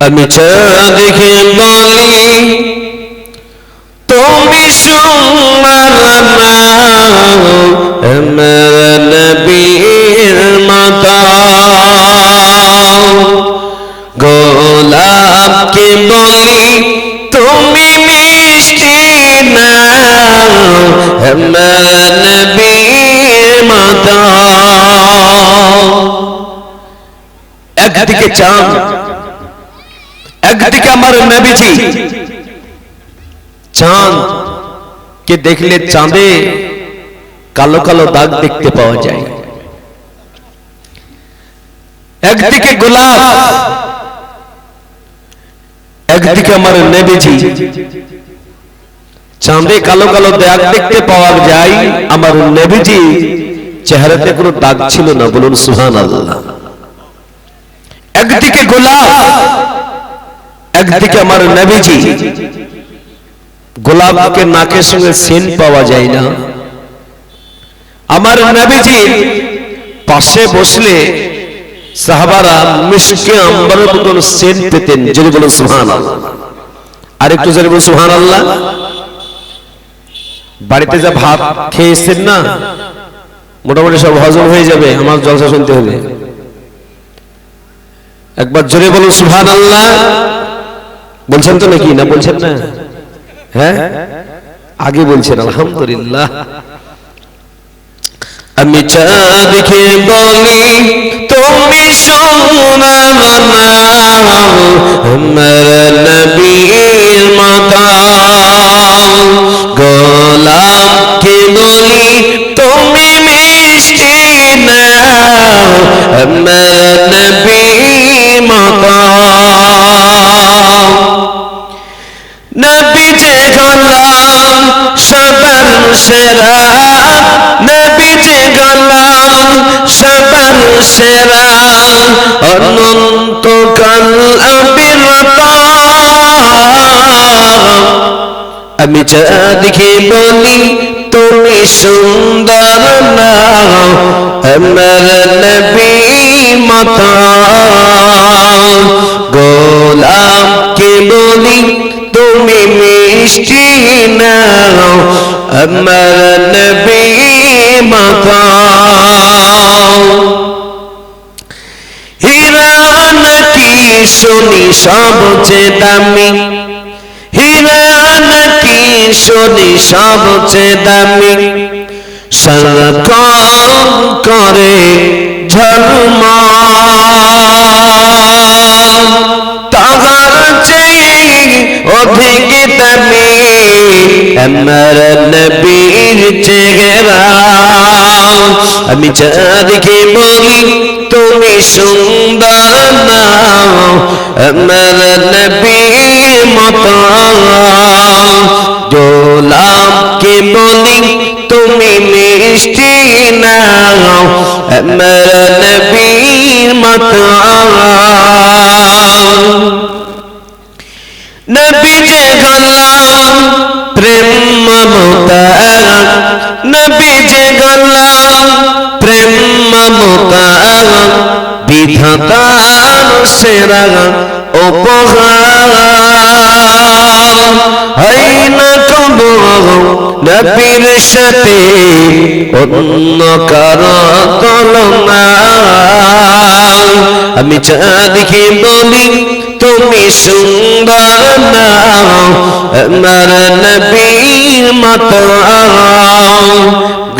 আমি চাঁদকে বলি তুমি সুমার আমার নবীর মাতা গোলাপকে বলি তুমি মিষ্টি না আমার নবীর মাতা একদিকে চাঁদ আমার নবীজি। চাঁদ কে দেখলে চাঁদে কালো কালো দাগ দেখতে পাওয়া যায়। একদিকে গোলাপ, একদিকে আমার নেবেজি। চাঁদে কালো কালো দাগ দেখতে পাওয়া যায়, আমার নেবেজি। চেহারাতে কোনো দাগ ছিল না, বলুন সুহান আল্লাহ একদিকে গোলাপ একদিকে আমার নবীজি গোলাপকে নাকের সঙ্গে সেন পাওয়া যায় না। আমার নবীজির পাশে বসলে সাহাবারা মিশকে আম্বারের মতন সেন পেতেন। যদি বলুন সুহান আর একটু যদি বলুন সুহান আল্লাহ বাড়িতে যা ভাত খেয়ে না, মোটামুটি সব হজম হয়ে যাবে, আমার জলসা শুনতে হবে। একবার জোরে বলুন সুহান আল্লাহ বলছেন তো নাকি? না বলছেন না? হ্যাঁ? আগে বলছেন, আলহামদুলিল্লাহ। আমি চাঁদকে বলি, তুমি সোনা আমার নবীর মাতা গোলাপকে বলি, তুমি মিষ্টি না আমার নবীর গোলাম, সবার সেরা। নবী যে গোলাম, সবার সেরা। অনন্ত কাল আবিরতা আমি চাঁদকে বলি, তুমি সুন্দর না আমার নবী মাতা নবী মাতা হীরা নাকি শুনি সবচেয়ে দামি হীরা নাকি শুনি সবচেয়ে দামি সারাক্ষণ করে ঝলমা আমার নবীর চেহারা। আমি চাঁদকে বলি, তুমি সুন্দর না আমার নবীর মতো। গোলাপকে বলি, তুমি মিষ্টি না আমার নবীর মতো। নবী যে গোলাম প্রেম মমতা। নবী যে গোলাম প্রেম মমতা। বিধাতার সেরা উপহার। হয় না কবো নবীর সাথে অন্য কারও তুলনা। আমি চাঁদকে বলি তুমি সুন্দর না আমার নবীর মত।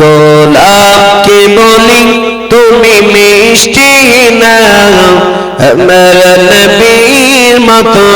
গোলাপকে বলি তুমি মিষ্টি না আমার নবীর মতো।